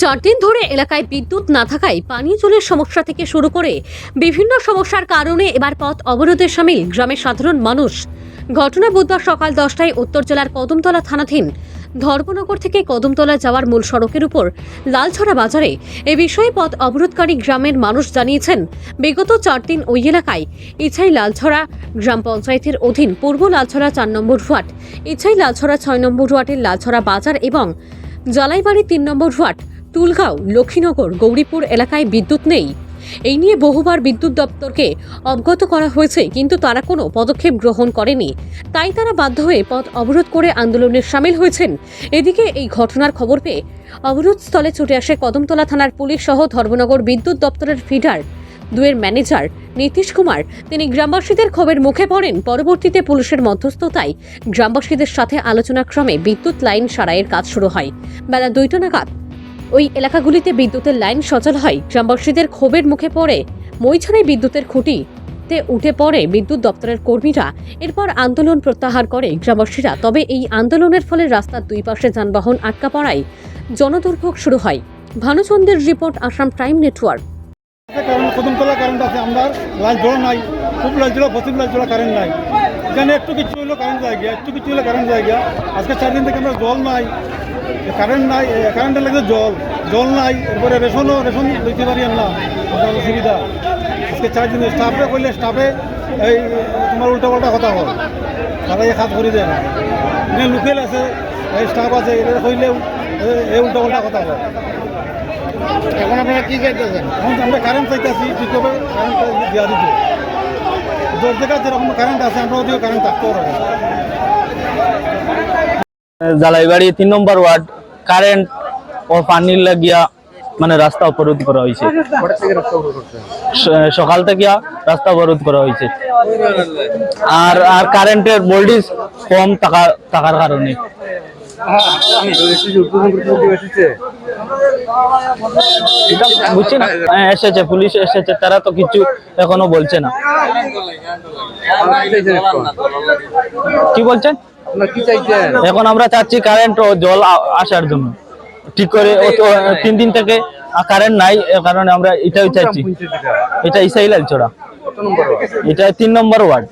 চার দিন ধরে এলাকায় বিদ্যুৎ না থাকায় পানীয় জলের সমস্যা থেকে শুরু করে বিভিন্ন সমস্যার কারণে এবার পথ অবরোধের সামিল গ্রামের সাধারণ মানুষ। ঘটনা বুধবার সকাল দশটায় উত্তর জেলার কদমতলা থানাধীন ধর্মনগর থেকে কদমতলা যাওয়ার মূল সড়কের উপর লালছড়া বাজারে এ বিষয়ে পথ অবরোধকারী গ্রামের মানুষ জানিয়েছেন, বিগত চার দিন ওই এলাকায় ইছাই লালছড়া গ্রাম পঞ্চায়েতের অধীন পূর্ব লালছড়া চার নম্বর ওয়ার্ড, ইছাই লালছড়া ছয় নম্বর ওয়ার্ডের লালছড়া বাজার এবং জালাইবাড়ি তিন নম্বর ওয়ার্ড তুলগাঁও, লক্ষ্মীনগর, গৌরীপুর এলাকায় বিদ্যুৎ নেই। এই নিয়ে বহুবার বিদ্যুৎ দপ্তরকে অবগত করা হয়েছে, কিন্তু তারা কোনো পদক্ষেপ গ্রহণ করেনি। তাই তারা বাধ্য হয়ে পথ অবরোধ করে আন্দোলনে সামিল হয়েছেন। এদিকে এই ঘটনার খবর পেয়ে অবরোধস্থলে ছুটে আসে কদমতলা থানার পুলিশ সহ ধর্মনগর বিদ্যুৎ দপ্তরের ফিডার। দুয়ের ম্যানেজার নীতিশ কুমার, তিনি গ্রামবাসীদের ক্ষোভের মুখে পড়েন। পরবর্তীতে পুলিশের মধ্যস্থতায় গ্রামবাসীদের সাথে আলোচনাক্রমে বিদ্যুৎ লাইন সারাইয়ের কাজ শুরু হয়। বেলা দুইটা নাগাদ ওই এলাকাগুলিতে বিদ্যুতের লাইন সচল হয়। গ্রামবাসীদের ক্ষোভের মুখে পড়ে মইছড়াই বিদ্যুতের খুঁটিতে উঠে পড়ে বিদ্যুৎ দপ্তরের কর্মীরা। এরপর আন্দোলন প্রত্যাহার করে গ্রামবাসীরা। তবে এই আন্দোলনের ফলে রাস্তার দুই পাশে যানবাহন আটকা পড়ায় জনদুর্ভোগ শুরু হয়। ভানুচন্দ্রের রিপোর্ট, আসাম প্রাইম নেটওয়ার্ক। কারণ কদমতলা কারেন্ট আছে। আমরা লাইট জোড়া নাই, খুব লাইট জোড়া পশ্চিম লাইট জোড়া কারেন্ট নাই। এখানে একটু কিছু হলো কারেন্ট যায় গিয়া একটু কিছু হলে কারেন্ট যায় গিয়া। আজকে চার দিন থেকে আমরা জল নাই কারেন্ট নাই কারেন্টের লাগে জল জল নাই এরপরে রেশনও রেশন দিতে পারি না আমাদের অসুবিধা। আজকে চার দিন স্টাফে করলে স্টাফে এই তোমার উল্টা পাল্টা কথা হয়। তারা এই কাজ করে দেয় না। এখানে লোকেল আছে এই স্টাফ আছে এরা কইলেও এ- এই উল্টা পাল্টা কথা হয়। এখন আপনারা কি চাইতেছেন এখন আমরা কারেন্ট চাইতেছি ঠিক হবে কারেন্ট দেওয়া দিতে। জালাইবাড়ি তিন নম্বর ওয়ার্ড কারেন্ট ও পানির লাগিয়া মানে রাস্তা অবরোধ করা হয়েছে। সকাল থেকে রাস্তা অবরোধ করা হয়েছে। আর আর কারেন্টের ভোল্টেজ কম টাকার কারণে। এটা বুঝছি না? হ্যাঁ, এসেছে পুলিশ এসেছে তারা তো কিছু এখনও বলছে না। কি বলছেন? এখন আমরা চাচ্ছি কারেন্ট ও জল আসার জন্য। ঠিক করে তিন দিন থেকে কারেন্ট নাই কারণে আমরা এটাই চাচ্ছি এটা ইসাইল ছড়া কত নম্বর এটা তিন নম্বর ওয়ার্ড।